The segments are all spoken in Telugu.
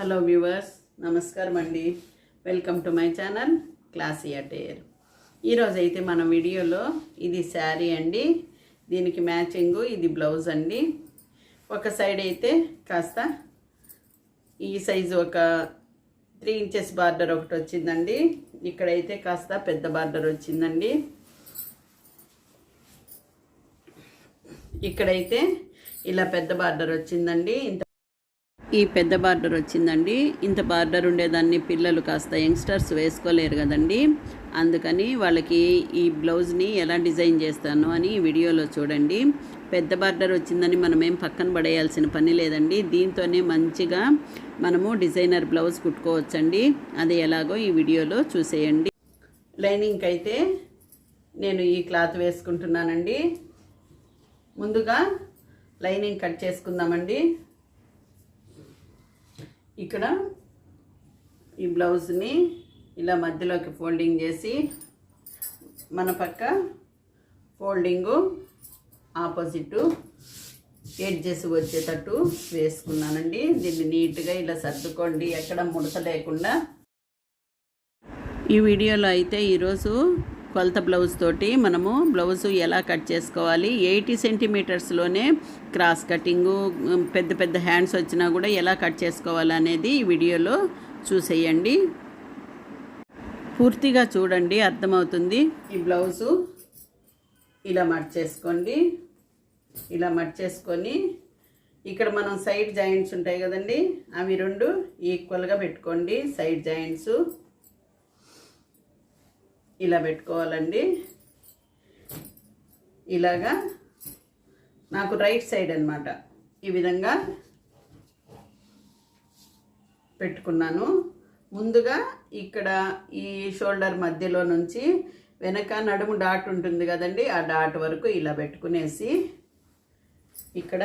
హలో వ్యూవర్స్ నమస్కారం అండి. Welcome to my channel Classy Attire. ఈరోజు అయితే మన వీడియోలో ఇది శారీ అండి. దీనికి మ్యాచింగ్ ఇది బ్లౌజ్ అండి. ఒక సైడ్ అయితే కాస్త ఈ సైజు ఒక త్రీ ఇంచెస్ బార్డర్ ఒకటి వచ్చిందండి. ఇక్కడైతే కాస్త పెద్ద బార్డర్ వచ్చిందండి. ఇక్కడైతే ఇలా పెద్ద బార్డర్ వచ్చిందండి. ఇంత ఈ పెద్ద బార్డర్ వచ్చిందండి. ఇంత బార్డర్ ఉండేదాన్ని పిల్లలు కాస్త యంగ్స్టర్స్ వేసుకోలేరు కదండి. అందుకని వాళ్ళకి ఈ బ్లౌజ్ని ఎలా డిజైన్ చేస్తాను అని ఈ వీడియోలో చూడండి. పెద్ద బార్డర్ వచ్చిందని మనం ఏం పక్కన పడేయాల్సిన పని లేదండి. దీంతోనే మంచిగా మనము డిజైనర్ బ్లౌజ్ కుట్టుకోవచ్చండి. అది ఎలాగో ఈ వీడియోలో చూసేయండి. లైనింగ్కి అయితే నేను ఈ క్లాత్ వేసుకుంటున్నానండి. ముందుగా లైనింగ్ కట్ చేసుకుందామండి. ఇక్కడ ఈ బ్లౌజ్ని ఇలా మధ్యలోకి ఫోల్డింగ్ చేసి మన పక్క ఫోల్డింగు ఆపోజిట్ ఎడ్జెస్ వచ్చేటట్టు వేసుకున్నానండి. దీన్ని నీట్గా ఇలా సర్దుకోండి ఎక్కడ ముడత లేకుండా. ఈ వీడియోలో అయితే ఈరోజు కొలత బ్లౌజ్ తోటి మనము బ్లౌజ్ ఎలా కట్ చేసుకోవాలి ఎయిటీ సెంటీమీటర్స్లోనే క్రాస్ కటింగు పెద్ద పెద్ద హ్యాండ్స్ వచ్చినా కూడా ఎలా కట్ చేసుకోవాలి అనేది ఈ వీడియోలో చూసేయండి. పూర్తిగా చూడండి అర్థమవుతుంది. ఈ బ్లౌజు ఇలా మట్ చేసుకోండి. ఇలా మట్ చేసుకొని ఇక్కడ మనం సైడ్ జాయింట్స్ ఉంటాయి కదండి అవి రెండు ఈక్వల్గా పెట్టుకోండి సైడ్ జాయింట్స్. ఇలా పెట్టుకోవాలండి. ఇలాగా నాకు రైట్ సైడ్ అనమాట ఈ విధంగా పెట్టుకున్నాను. ముందుగా ఇక్కడ ఈ షోల్డర్ మధ్యలో నుంచి వెనక నడుము డాట్ ఉంటుంది కదండి ఆ డాట్ వరకు ఇలా పెట్టుకునేసి ఇక్కడ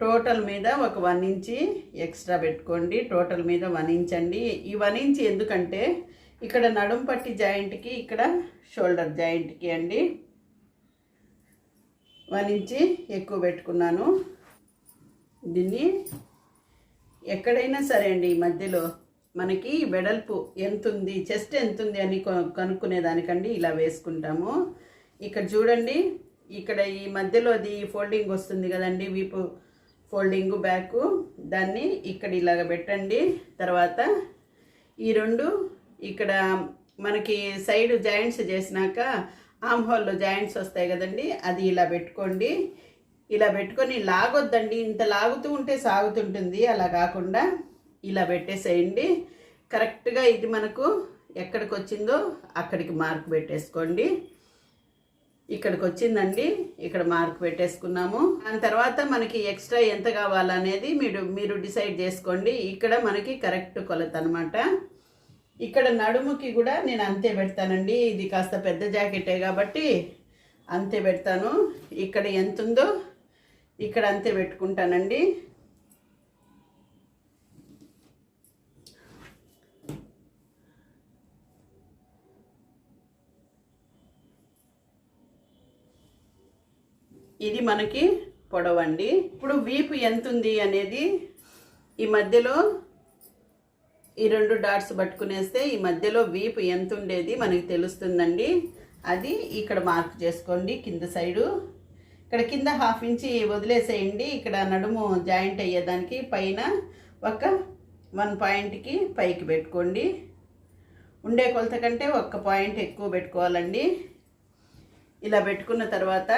టోటల్ మీద ఒక వన్ ఇంచి ఎక్స్ట్రా పెట్టుకోండి. టోటల్ మీద వన్ ఇంచ్ అండి. ఈ వన్ ఇంచ్ ఎందుకంటే ఇక్కడ నడుం పట్టి జాయింట్కి ఇక్కడ షోల్డర్ జాయింట్కి అండి. వన్ ఇంచి ఎక్కువ పెట్టుకున్నాను. దీన్ని ఎక్కడైనా సరే అండి ఈ మధ్యలో మనకి వెడల్పు ఎంత ఉంది చెస్ట్ ఎంత ఉంది అని కనుక్కునే దానికండి ఇలా వేసుకుంటాము. ఇక్కడ చూడండి ఇక్కడ ఈ మధ్యలో అది ఫోల్డింగ్ వస్తుంది కదండి వీపు ఫోల్డింగ్ బ్యాక్. దాన్ని ఇక్కడ ఇలాగ పెట్టండి. తర్వాత ఈ రెండు ఇక్కడ మనకి సైడ్ జాయింట్స్ చేసినాక ఆమ్ హోల్లో జాయింట్స్ వస్తాయి కదండి అది ఇలా పెట్టుకోండి. ఇలా పెట్టుకొని లాగొద్దండి ఇంత లాగుతూ ఉంటే సాగుతుంటుంది. అలా కాకుండా ఇలా పెట్టేసేయండి. కరెక్ట్గా ఇది మనకు ఎక్కడికి వచ్చిందో అక్కడికి మార్క్ పెట్టేసుకోండి. ఇక్కడికి వచ్చిందండి ఇక్కడ మార్క్ పెట్టేసుకున్నాము. దాని తర్వాత మనకి ఎక్స్ట్రా ఎంత కావాలనేది మీరు మీరు డిసైడ్ చేసుకోండి. ఇక్కడ మనకి కరెక్ట్ కొలత అనమాట ఇక్కడ నడుముకి కూడా నేను అంతే పెడతానండి. ఇది కాస్త పెద్ద జాకెటే కాబట్టి అంతే పెడతాను. ఇక్కడ ఎంత ఉందో ఇక్కడ అంతే పెట్టుకుంటానండి. ఇది మనకి పొడవండి. ఇప్పుడు వీపు ఎంత ఉంది అనేది ఈ మధ్యలో ఈ రెండు డాట్స్ పట్టుకునేస్తే ఈ మధ్యలో వీపు ఎంత ఉండేది మనకి తెలుస్తుందండి. అది ఇక్కడ మార్క్ చేసుకోండి కింద సైడు. ఇక్కడ కింద హాఫ్ ఇంచి వదిలేసేయండి. ఇక్కడ నడుము జాయింట్ అయ్యేదానికి పైన ఒక వన్ పాయింట్కి పైకి పెట్టుకోండి. ఉండే కొలత కంటే ఒక్క పాయింట్ ఎక్కువ పెట్టుకోవాలండి. ఇలా పెట్టుకున్న తర్వాత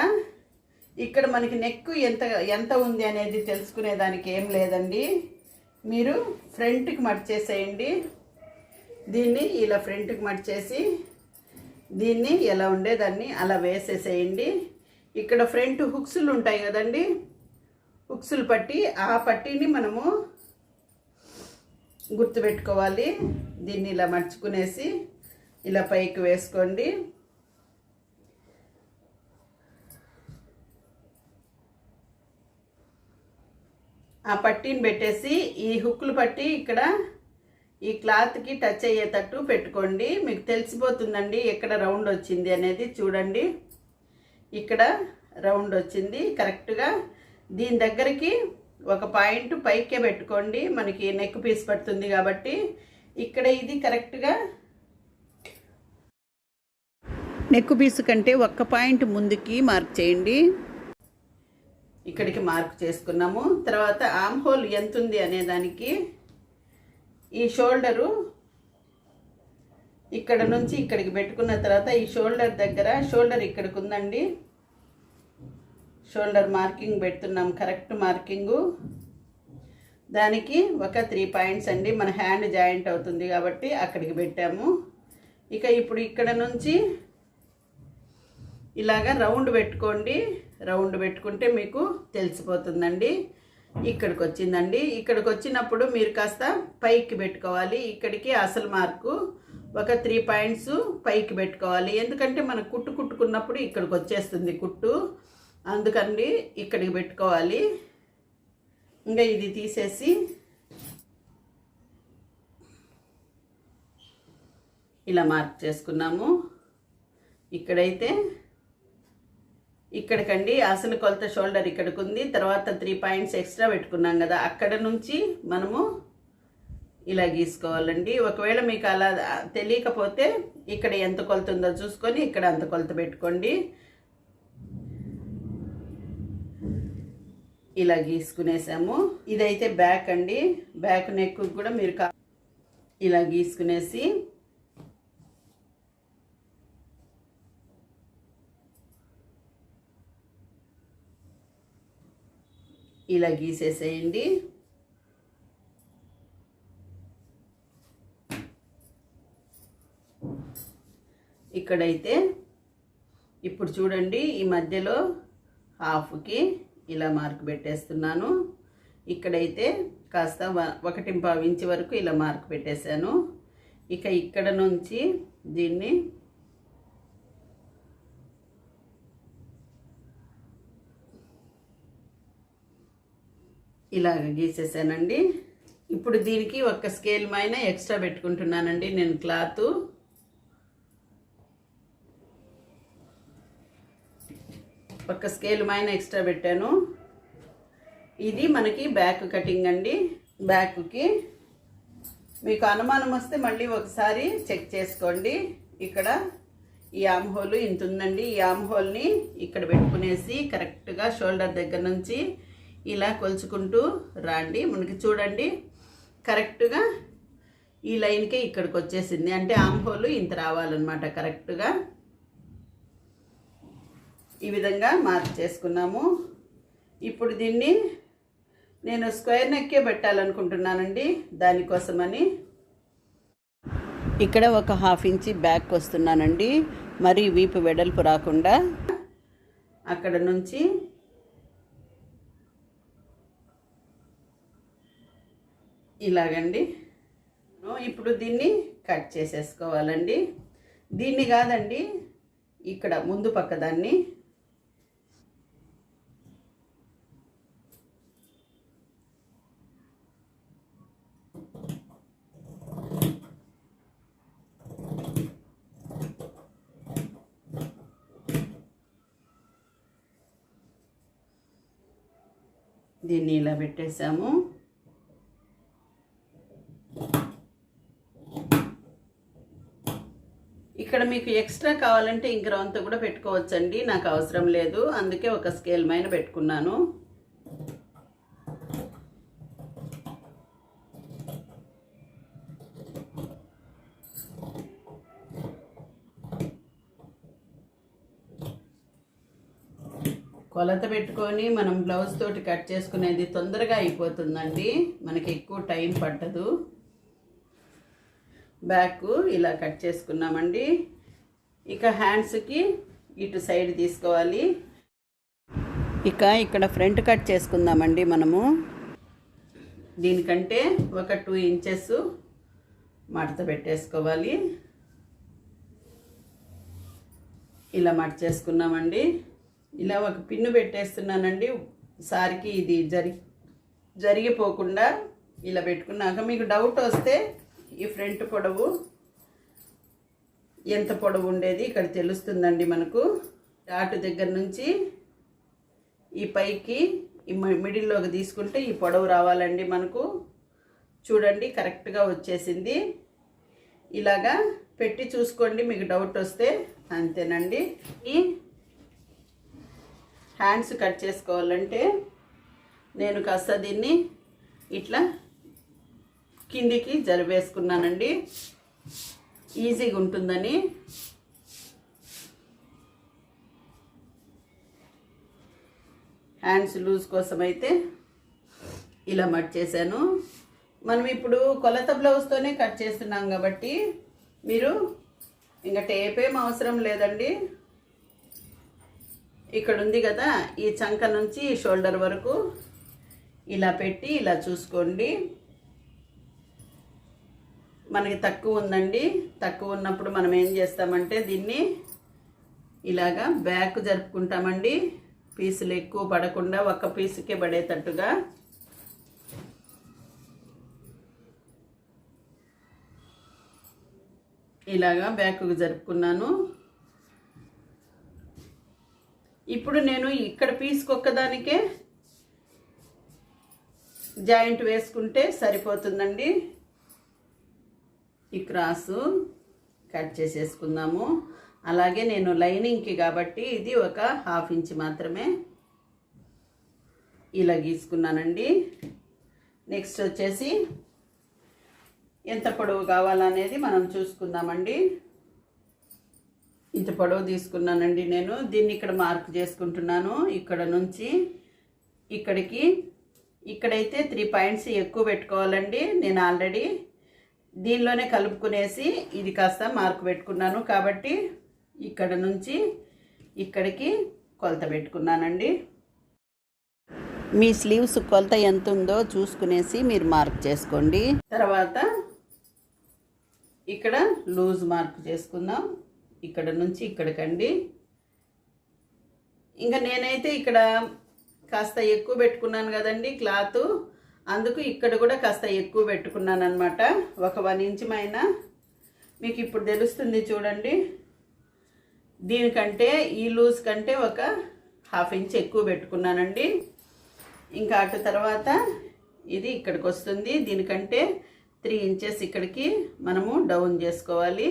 ఇక్కడ మనకి నెక్ ఎంత ఎంత ఉంది అనేది తెలుసుకునే దానికి ఏం లేదండి. మీరు ఫ్రంట్కి మడిచేసేయండి దీన్ని ఇలా ఫ్రంట్కి మడిచేసి దీన్ని ఎలా ఉండేదాన్ని అలా వేసేసేయండి. ఇక్కడ ఫ్రంట్ హుక్స్లు ఉంటాయి కదండి. హుక్స్లు పట్టి ఆ పట్టీని మనము గుర్తుపెట్టుకోవాలి. దీన్ని ఇలా మర్చుకునేసి ఇలా పైకి వేసుకోండి. పట్టీని పెట్టేసి ఈ హుక్లు పట్టి ఇక్కడ ఈ క్లాత్కి టచ్ అయ్యేటట్టు పెట్టుకోండి. మీకు తెలిసిపోతుందండి ఎక్కడ రౌండ్ వచ్చింది అనేది. చూడండి. ఇక్కడ రౌండ్ వచ్చింది. కరెక్ట్గా దీని దగ్గరికి ఒక పాయింట్ పైకే పెట్టుకోండి. మనకి నెక్ పీస్ పడుతుంది కాబట్టి ఇక్కడ ఇది కరెక్ట్గా నెక్ పీస్ కంటే ఒక్క పాయింట్ ముందుకి మార్క్ చేయండి. ఇక్కడికి మార్క్ చేసుకున్నాము. తర్వాత ఆమ్ హోల్ ఎంత ఉంది అనే దానికి ఈ షోల్డరు ఇక్కడ నుంచి ఇక్కడికి పెట్టుకున్న తర్వాత ఈ షోల్డర్ దగ్గర షోల్డర్ ఇక్కడికి ఉందండి షోల్డర్ మార్కింగ్ పెడుతున్నాం కరెక్ట్ మార్కింగు. దానికి ఒక త్రీ పాయింట్స్ అండి మన హ్యాండ్ జాయింట్ అవుతుంది కాబట్టి అక్కడికి పెట్టాము. ఇక ఇప్పుడు ఇక్కడ నుంచి ఇలాగ రౌండ్ పెట్టుకోండి. రౌండ్ పెట్టుకుంటే మీకు తెలిసిపోతుందండి. ఇక్కడికి వచ్చిందండి ఇక్కడికి వచ్చినప్పుడు మీరు కాస్త పైకి పెట్టుకోవాలి. ఇక్కడికి అసలు మార్కు ఒక త్రీ పాయింట్స్ పైకి పెట్టుకోవాలి. ఎందుకంటే మనం కుట్టు కుట్టుకున్నప్పుడు ఇక్కడికి వచ్చేస్తుంది కుట్టు. అందుకండి ఇక్కడికి పెట్టుకోవాలి. ఇంకా ఇది తీసేసి ఇలా మార్క్ చేసుకున్నాము. ఇక్కడైతే ఇక్కడికండి అసలు కొలత షోల్డర్ ఇక్కడికి ఉంది తర్వాత త్రీ పాయింట్స్ ఎక్స్ట్రా పెట్టుకున్నాం కదా అక్కడ నుంచి మనము ఇలా గీసుకోవాలండి. ఒకవేళ మీకు అలా తెలియకపోతే ఇక్కడ ఎంత కొలత ఉందో చూసుకొని ఇక్కడ అంత కొలత పెట్టుకోండి. ఇలా గీసుకునేసాము. ఇదైతే బ్యాక్ అండి. బ్యాక్ నెక్ కూడా మీరు ఇలా గీసుకునేసి ఇలా గీసేసేయండి. ఇక్కడైతే ఇప్పుడు చూడండి ఈ మధ్యలో హాఫ్కి ఇలా మార్క్ పెట్టేస్తున్నాను. ఇక్కడైతే కాస్త ఒకటి ఇంచు వరకు ఇలా మార్క్ పెట్టేశాను. ఇక ఇక్కడ నుంచి దీన్ని ఇలాగ గీసేసానండి. ఇప్పుడు దీనికి ఒక స్కేల్ పైన ఎక్స్ట్రా పెట్టుకుంటున్నానండి నేను క్లాత్. ఒక స్కేల్ పైన ఎక్స్ట్రా పెట్టాను. ఇది మనకి బ్యాక్ కటింగ్ అండి బ్యాక్కి. మీకు అనుమానం వస్తే మళ్ళీ ఒకసారి చెక్ చేసుకోండి. ఇక్కడ ఈ ఆమ్ హోల్ ఇంత ఉందండి ఈ ఆమ్ హోల్ని ఇక్కడ పెట్టుకునేసి కరెక్ట్గా షోల్డర్ దగ్గర నుంచి ఇలా కొలుచుకుంటూ రాండి. మనకి చూడండి. కరెక్ట్గా ఈ లైన్కే ఇక్కడికి వచ్చేసింది అంటే ఆమ్ ఇంత రావాలన్నమాట. కరెక్ట్గా ఈ విధంగా మార్క్ చేసుకున్నాము. ఇప్పుడు దీన్ని నేను స్క్వేర్ నెక్కే పెట్టాలనుకుంటున్నానండి దానికోసమని. ఇక్కడ ఒక హాఫ్ ఇంచి బ్యాక్ వస్తున్నానండి. మరి వీపు వెడల్పు రాకుండా అక్కడ నుంచి ఇలాగండి. ఇప్పుడు దీన్ని కట్ చేసేసుకోవాలండి. దీన్ని కాదండి ఇక్కడ ముందు పక్క దాన్ని. దీన్ని ఇలా పెట్టేసాము ఇక్కడ మీకు ఎక్స్ట్రా కావాలంటే ఇంక అంతా కూడా పెట్టుకోవచ్చండి. నాకు అవసరం లేదు. అందుకే ఒక స్కేల్ పైన పెట్టుకున్నాను. కొలత పెట్టుకొని మనం బ్లౌజ్ తోటి కట్ చేసుకునేది తొందరగా అయిపోతుందండి. మనకి ఎక్కువ టైం పట్టదు. బ్యాక్ ఇలా కట్ చేసుకున్నామండి. ఇక హ్యాండ్స్కి ఇటు సైడ్ తీసుకోవాలి. ఇక ఇక్కడ ఫ్రంట్ కట్ చేసుకుందామండి మనము. దీనికంటే ఒక టూ ఇంచెస్ మడత పెట్టేసుకోవాలి. ఇలా మడత చేసుకున్నామండి. ఇలా ఒక పిన్ను పెట్టేస్తున్నానండి. సారికి ఇది జరి జరిగిపోకుండా ఇలా పెట్టుకున్నాక మీకు డౌట్ వస్తే ఈ ఫ్రంట్ పొడవు ఎంత పొడవు ఉండేది ఇక్కడ తెలుస్తుందండి మనకు. డాటు దగ్గర నుంచి ఈ పైకి ఈ మిడిల్లోకి తీసుకుంటే ఈ పొడవు రావాలండి మనకు. చూడండి కరెక్ట్గా వచ్చేసింది. ఇలాగా పెట్టి చూసుకోండి మీకు డౌట్ వస్తే. అంతేనండి. ఈ హ్యాండ్స్ కట్ చేసుకోవాలంటే నేను కాస్త దీన్ని ఇట్లా కిందికి జరివేసుకున్నానండి ఈజీగా ఉంటుందని. హ్యాండ్స్ లూజ్ కోసం అయితే ఇలా మట్ చేశాను. మనం ఇప్పుడు కొలత బ్లౌజ్తోనే కట్ చేస్తున్నాం కాబట్టి మీరు ఇంకా టేప్ ఏం అవసరం లేదండి. ఇక్కడ ఉంది కదా ఈ చంక నుంచి షోల్డర్ వరకు. ఇలా పెట్టి ఇలా చూసుకోండి. మనకి తక్కువ ఉందండి. తక్కువ ఉన్నప్పుడు మనం ఏం చేస్తామంటే దీన్ని ఇలాగా బ్యాక్ జరుపుకుంటామండి. పీసులు ఎక్కువ పడకుండా ఒక్క పీసుకే పడేటట్టుగా. ఇలాగా బ్యాక్కు జరుపుకున్నాను. ఇప్పుడు నేను ఇక్కడ పీసుకొక్కదానికే జాయింట్ వేసుకుంటే సరిపోతుందండి. ఈ క్రాసు కట్ చేసేసుకుందాము. అలాగే నేను లైనింగ్కి కాబట్టి ఇది ఒక హాఫ్ ఇంచ్ మాత్రమే ఇలా గీసుకున్నానండి. నెక్స్ట్ వచ్చేసి ఎంత పొడవు కావాలనేది మనం చూసుకుందామండి. ఇంత పొడవు తీసుకున్నానండి నేను. దీన్ని ఇక్కడ మార్క్ చేసుకుంటున్నాను ఇక్కడ నుంచి. ఇక్కడికి. ఇక్కడైతే త్రీ పాయింట్స్ ఎక్కువ పెట్టుకోవాలండి. నేను ఆల్రెడీ దీనిలోనే కలుపుకునేసి ఇది కాస్త మార్క్ పెట్టుకున్నాను కాబట్టి ఇక్కడ నుంచి ఇక్కడికి కొలత పెట్టుకున్నానండి. మీ స్లీవ్స్ కొలత ఎంత ఉందో చూసుకునేసి మీరు మార్క్ చేసుకోండి. తర్వాత ఇక్కడ లూజ్ మార్క్ చేసుకుందాం. ఇక్కడ నుంచి ఇక్కడికండి. ఇంకా నేనైతే ఇక్కడ కాస్త ఎక్కువ పెట్టుకున్నాను కదండి క్లాత్. అందుకు ఇక్కడ కూడా కాస్త ఎక్కువ పెట్టుకున్నాను అనమాట ఒక వన్ ఇంచ్ మైన. మీకు ఇప్పుడు తెలుస్తుంది చూడండి. దీనికంటే ఈ లూజ్ కంటే ఒక హాఫ్ ఇంచ్ ఎక్కువ పెట్టుకున్నానండి. ఇంకా అటు తర్వాత ఇది ఇక్కడికి వస్తుంది. దీనికంటే త్రీ ఇంచెస్ ఇక్కడికి మనము డౌన్ చేసుకోవాలి.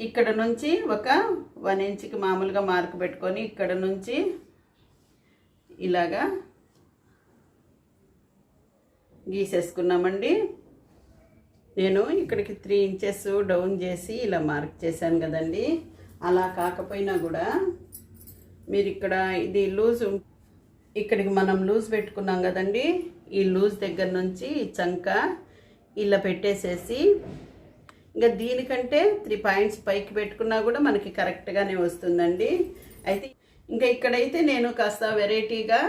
ఇక్కడ నుంచి ఒక వన్ ఇంచ్కి మామూలుగా మార్క్ పెట్టుకొని ఇక్కడ నుంచి ఇలాగా గీసేసుకున్నామండి. నేను ఇక్కడికి త్రీ ఇంచెస్ డౌన్ చేసి ఇలా మార్క్ చేశాను కదండి. అలా కాకపోయినా కూడా మీరు ఇక్కడ ఇది లూజ్ ఇక్కడికి మనం లూజ్ పెట్టుకున్నాం కదండి. ఈ లూజ్ దగ్గర నుంచి చంక ఇలా పెట్టేసేసి ఇంకా దీనికంటే త్రీ పాయింట్స్ పైకి పెట్టుకున్నా కూడా మనకి కరెక్ట్గానే వస్తుందండి. అయితే ఇంకా ఇక్కడైతే నేను కాస్త వెరైటీగా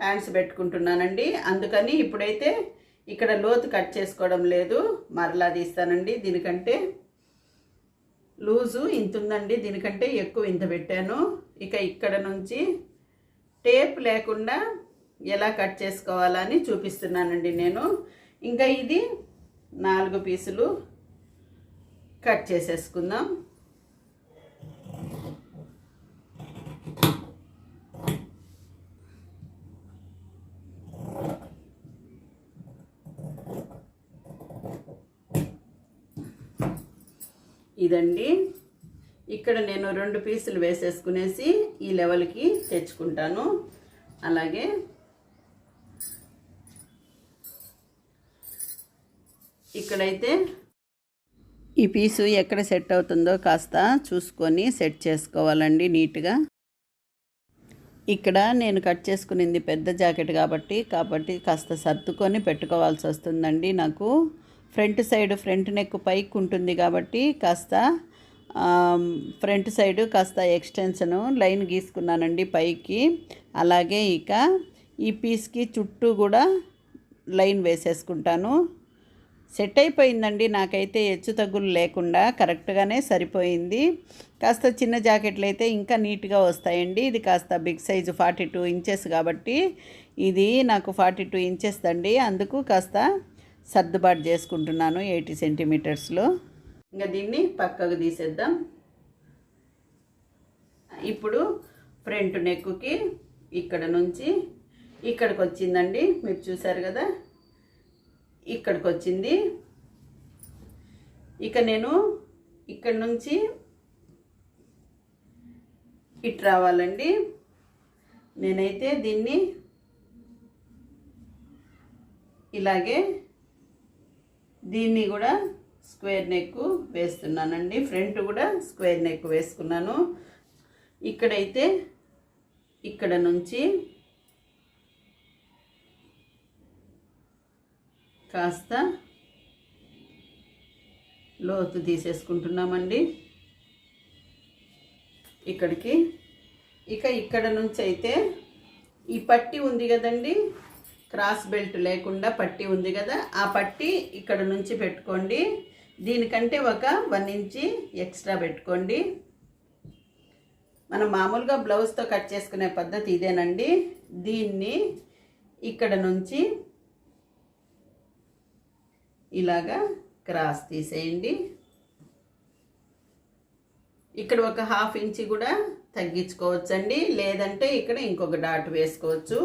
హ్యాండ్స్ పెట్టుకుంటున్నానండి. అందుకని ఇప్పుడైతే ఇక్కడ లోతు కట్ చేసుకోవడం లేదు. మరలా తీస్తానండి. దీనికంటే లూజు ఇంత ఉందండి. దీనికంటే ఎక్కువ ఇంత పెట్టాను. ఇక ఇక్కడ నుంచి టేప్ లేకుండా ఎలా కట్ చేసుకోవాలని చూపిస్తున్నానండి నేను. ఇంకా ఇది నాలుగు పీసులు కట్ చేసేసుకుందాం. ఇదండి. ఇక్కడ నేను రెండు పీసులు వేసేసుకునేసి ఈ లెవెల్కి తెచ్చుకుంటాను. అలాగే ఇక్కడైతే ఈ పీసు ఎక్కడ సెట్ అవుతుందో కాస్త చూసుకొని సెట్ చేసుకోవాలండి నీట్గా. ఇక్కడ నేను కట్ చేసుకునింది పెద్ద జాకెట్ కాబట్టి కాబట్టి కాస్త సర్దుకొని పెట్టుకోవాల్సి వస్తుందండి నాకు. ఫ్రంట్ సైడ్ ఫ్రంట్ నెక్ పైకి ఉంటుంది కాబట్టి కాస్త ఫ్రంట్ సైడ్ కాస్త ఎక్స్టెన్షన్ లైన్ గీసుకున్నానండి పైకి. అలాగే ఇక ఈ పీస్కి చుట్టూ కూడా లైన్ వేసేసుకుంటాను. సెట్ అయిపోయిందండి. నాకైతే హెచ్చు తగ్గులు లేకుండా కరెక్ట్గానే సరిపోయింది. కాస్త చిన్న జాకెట్లు అయితే ఇంకా నీట్గా వస్తాయండి. ఇది కాస్త big size forty two inches కాబట్టి ఇది నాకు ఫార్టీ టూ ఇంచెస్ అండి అందుకు కాస్త సర్దుబాటు చేసుకుంటున్నాను ఎయిటీ సెంటీమీటర్స్లో. ఇంకా దీన్ని పక్కకు తీసేద్దాం. ఇప్పుడు ఫ్రంట్ నెక్కి ఇక్కడ నుంచి ఇక్కడికి వచ్చిందండి మీరు చూసారు కదా? ఇక్కడికి వచ్చింది ఇక నేను ఇక్కడ నుంచి ఇటు రావాలండి. నేనైతే దీన్ని ఇలాగే దీన్ని కూడా స్క్వేర్ నెక్ వేస్తున్నానండి. ఫ్రంట్ కూడా స్క్వేర్ నెక్ వేసుకున్నాను. ఇక్కడైతే ఇక్కడ నుంచి కాస్త లోతు తీసేసుకుంటున్నామండి. ఇక్కడికి. ఇక ఇక్కడ నుంచి అయితే ఈ పట్టి ఉంది కదండి. క్రాస్ బెల్ట్ లేకుండా పట్టి ఉంది కదా ఆ పట్టి ఇక్కడ నుంచి పెట్టుకోండి. దీనికంటే ఒక వన్ ఇంచి ఎక్స్ట్రా పెట్టుకోండి. మనం మామూలుగా బ్లౌజ్తో కట్ చేసుకునే పద్ధతి ఇదేనండి. దీన్ని ఇక్కడ నుంచి ఇలాగా క్రాస్ తీసేయండి. ఇక్కడ ఒక హాఫ్ ఇంచి కూడా తగ్గించుకోవచ్చండి. లేదంటే ఇక్కడ ఇంకొక డాట్ వేసుకోవచ్చు.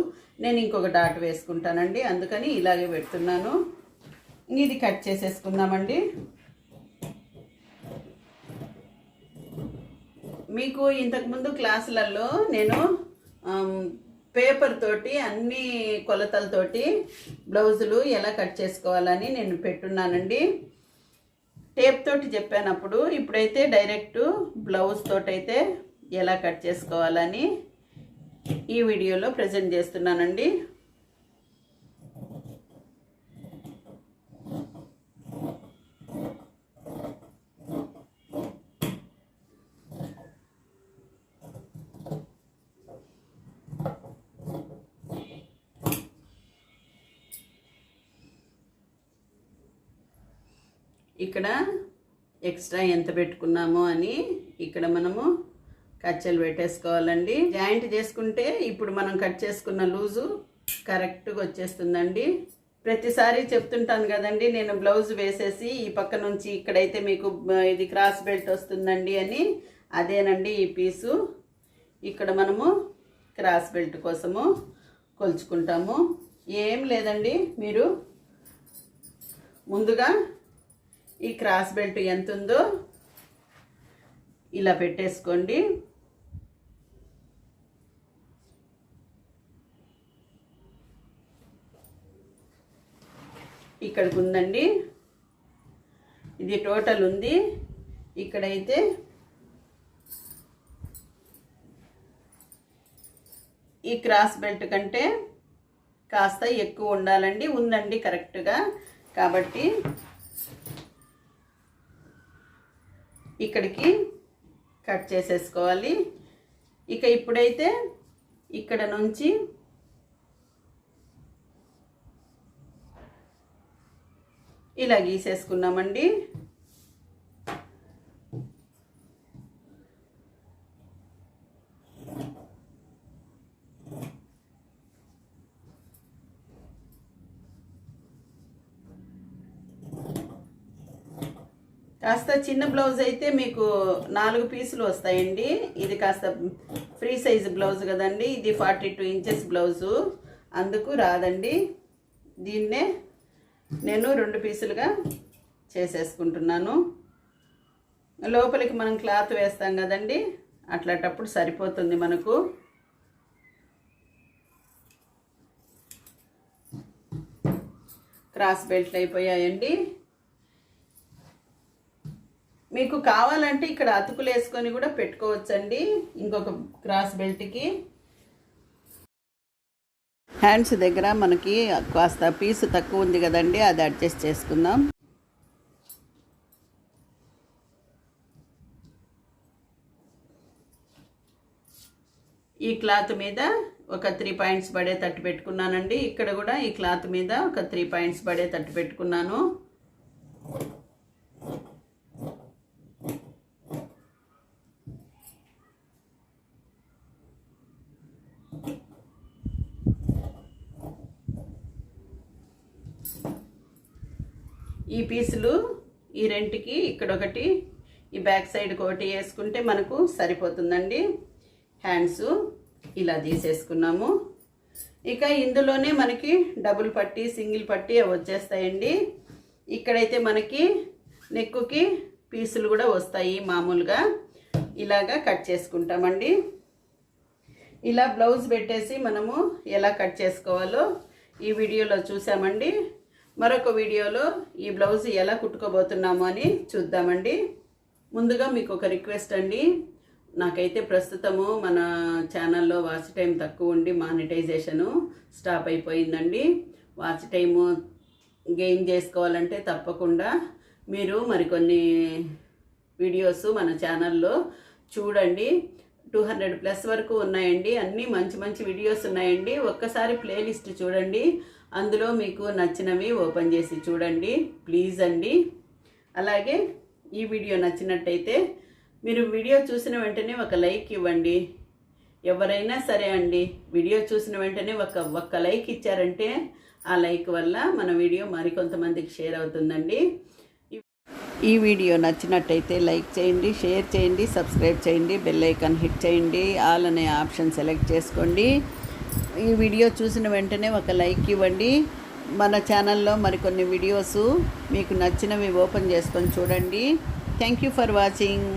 నేను ఇంకొక డాట్ వేసుకుంటానండి. అందుకని ఇలాగే పెడుతున్నాను. ఇది కట్ చేసేసుకుందామండి. మీకు ఇంతకుముందు క్లాసులలో నేను పేపర్ తోటి అన్ని కొలతలతోటి బ్లౌజులు ఎలా కట్ చేసుకోవాలని నేను పెట్టున్నానండి. టేప్ తోటి చెప్పానప్పుడు ఇప్పుడైతే డైరెక్ట్ బ్లౌజ్ తోటైతే ఎలా కట్ చేసుకోవాలని ఈ వీడియోలో ప్రజెంట్ చేస్తున్నానండి. ఇక్కడ ఎక్స్ట్రా ఎంత పెట్టుకున్నాము అని ఇక్కడ మనము కచ్చలు పెట్టేసుకోవాలండి. జాయింట్ చేసుకుంటే ఇప్పుడు మనం కట్ చేసుకున్న లూజు కరెక్ట్గా వచ్చేస్తుందండి. ప్రతిసారి చెప్తుంటాను కదండి నేను బ్లౌజ్ వేసేసి ఈ పక్క నుంచి ఇక్కడైతే మీకు ఇది క్రాస్ బెల్ట్ వస్తుందండి అని. అదేనండి ఈ పీసు. ఇక్కడ మనము క్రాస్ బెల్ట్ కోసము కొలుచుకుంటాము. ఏం లేదండి మీరు ముందుగా ఈ క్రాస్ బెల్ట్ ఎంత ఉందో ఇలా పెట్టేసుకోండి. ఇక్కడికి ఉందండి ఇది టోటల్ ఉంది ఇక్కడైతే ఈ క్రాస్ బెల్ట్ కంటే కాస్త ఎక్కువ ఉండాలండి ఉందండి కరెక్ట్గా. కాబట్టి ఇక్కడికి కట్ చేసేసుకోవాలి. ఇక ఇప్పుడైతే ఇక్కడ నుంచి ఇలా గీసేసుకున్నామండి. కాస్త చిన్న బ్లౌజ్ అయితే మీకు నాలుగు పీసులు వస్తాయండి. ఇది కాస్త ఫ్రీ సైజ్ బ్లౌజ్ కదండి. ఇది ఫార్టీ టూ ఇంచెస్ బ్లౌజు. అందుకు రాదండి. దీన్నే నేను రెండు పీసులుగా చేసేసుకుంటున్నాను. లోపలికి మనం క్లాత్ వేస్తాం కదండి అట్లాంటప్పుడు సరిపోతుంది మనకు. క్రాస్ బెల్ట్లు అయిపోయాయండి. మీకు కావాలంటే ఇక్కడ అతుకులు వేసుకొని కూడా పెట్టుకోవచ్చండి ఇంకొక క్రాస్ బెల్ట్కి. హ్యాండ్స్ దగ్గర మనకి కాస్త పీసు తక్కువ ఉంది కదండి అది అడ్జస్ట్ చేసుకుందాం. ఈ క్లాత్ మీద ఒక త్రీ పాయింట్స్ పడే తట్టు పెట్టుకున్నానండి. ఇక్కడ కూడా ఈ క్లాత్ మీద ఒక త్రీ పాయింట్స్ పడే తట్టు పెట్టుకున్నాను. పీసులు ఈ రెంట్కి ఇక్కడ ఒకటి ఈ బ్యాక్ సైడ్ ఒకటి వేసుకుంటే మనకు సరిపోతుందండి. హ్యాండ్స్ ఇలా తీసేసుకున్నాము. ఇక ఇందులోనే మనకి డబుల్ పట్టి సింగిల్ పట్టి అవి వచ్చేస్తాయండి. ఇక్కడైతే మనకి నెక్కుకి పీసులు కూడా వస్తాయి మామూలుగా. ఇలాగా కట్ చేసుకుంటామండి. ఇలా బ్లౌజ్ పెట్టేసి మనము ఎలా కట్ చేసుకోవాలో ఈ వీడియోలో చూసామండి మరొక వీడియోలో ఈ బ్లౌజ్ ఎలా కుట్టుకోబోతున్నాము అని చూద్దామండి. ముందుగా మీకు ఒక రిక్వెస్ట్ అండి. నాకైతే ప్రస్తుతము మన ఛానల్లో వాచ్ టైం తక్కువ ఉండి మానిటైజేషను స్టాప్ అయిపోయిందండి. వాచ్ టైము గెయిన్ చేసుకోవాలంటే తప్పకుండా మీరు మరికొన్ని వీడియోస్ మన ఛానల్లో చూడండి. టూ హండ్రెడ్ ప్లస్ వరకు ఉన్నాయండి. అన్నీ మంచి మంచి వీడియోస్ ఉన్నాయండి. ఒక్కసారి ప్లేలిస్ట్ చూడండి. అందులో మీకు నచ్చినవి ఓపెన్ చేసి చూడండి. ప్లీజ్ అండి. అలాగే ఈ వీడియో నచ్చినట్టయితే మీరు వీడియో చూసిన వెంటనే ఒక లైక్ ఇవ్వండి. ఎవరైనా సరే అండి వీడియో చూసిన వెంటనే ఒక ఒక్క లైక్ ఇచ్చారంటే ఆ లైక్ వల్ల మన వీడియో మరికొంతమందికి షేర్ అవుతుందండి. ఈ వీడియో నచ్చినట్టయితే లైక్ చేయండి షేర్ చేయండి సబ్స్క్రైబ్ చేయండి బెల్ ఐకాన్ హిట్ చేయండి ఆల్ అనే ఆప్షన్ సెలెక్ట్ చేసుకోండి. ఈ వీడియో చూసిన వెంటనే ఒక లైక్ ఇవ్వండి. మన ఛానల్లో మరికొన్ని వీడియోస్ మీకు నచ్చినవి ఓపెన్ చేసుకొని చూడండి. Thank you for watching.